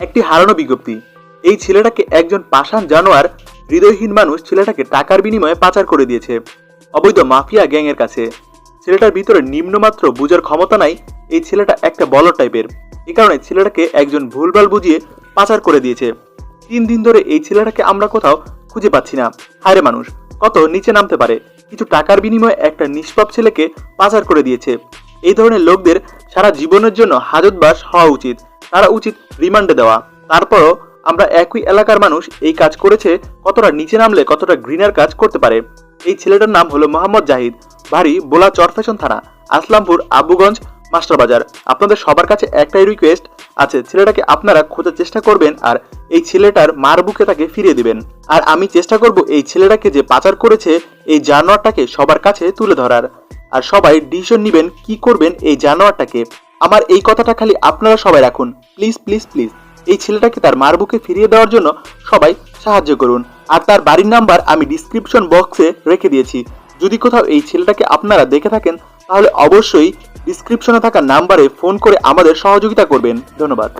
একটি হারানো বিজ্ঞপ্তি। এই ছেলেটাকে একজন পাষাণ জানোয়ার, হৃদয়হীন মানুষ ছেলেটাকে টাকার বিনিময়ে পাচার করে দিয়েছে। অবৈধ মাফিয়া গ্যাংয়ের কাছে। ছেলেটার ভিতরে নিম্নমাত্র বুঝার ক্ষমতা নাই, এই ছেলেটা একটা বলর টাইপের। এই কারণে ছেলেটাকে একজন ভুলভাল বুঝিয়ে পাচার করে দিয়েছে। তিন দিন ধরে এই ছেলেটাকে আমরা কোথাও খুঁজে পাচ্ছি না। হায়রে মানুষ, কত নিচে নামতে পারে। কিছু টাকার বিনিময়ে একটা নিষ্পাপ ছেলেকে পাচার করে দিয়েছে। এই ধরনের লোকদের সারা জীবনের জন্য হাজতবাস হওয়া উচিত। তারা উচিত রিমান্ডে দেওয়া। তারপরও আমরা একই এলাকার মানুষ এই কাজ করেছে, কতটা নিচে নামলে কতটা গ্রিনার কাজ করতে পারে। এই ছেলেটার নাম হলো মোহাম্মদ জাহিদ, বাড়ি বোলা চরফ্যাশন থানা, আসলামপুর, আবুগঞ্জ মাস্টার বাজার আপনাদের সবার কাছে একটাই রিকোয়েস্ট আছে, ছেলেটাকে আপনারা খোঁজার চেষ্টা করবেন আর এই ছেলেটার মার বুকে তাকে ফিরিয়ে দিবেন। আর আমি চেষ্টা করব এই ছেলেটাকে যে পাচার করেছে, এই জানোয়ারটাকে সবার কাছে তুলে ধরার। আর সবাই ডিসিশন নেবেন কি করবেন এই জানোয়ারটাকে। আমার এই কথাটা খালি আপনারা সবাই রাখুন। প্লিজ প্লিজ প্লিজ, এই ছেলেটাকে তার মার বুকে ফিরিয়ে দেওয়ার জন্য সবাই সাহায্য করুন। আর তার বাড়ির নাম্বার আমি ডিসক্রিপশন বক্সে রেখে দিয়েছি। যদি কোথাও এই ছেলেটাকে আপনারা দেখে থাকেন, তাহলে অবশ্যই ডিসক্রিপশনে থাকা নাম্বারে ফোন করে আমাদের সহযোগিতা করবেন। ধন্যবাদ।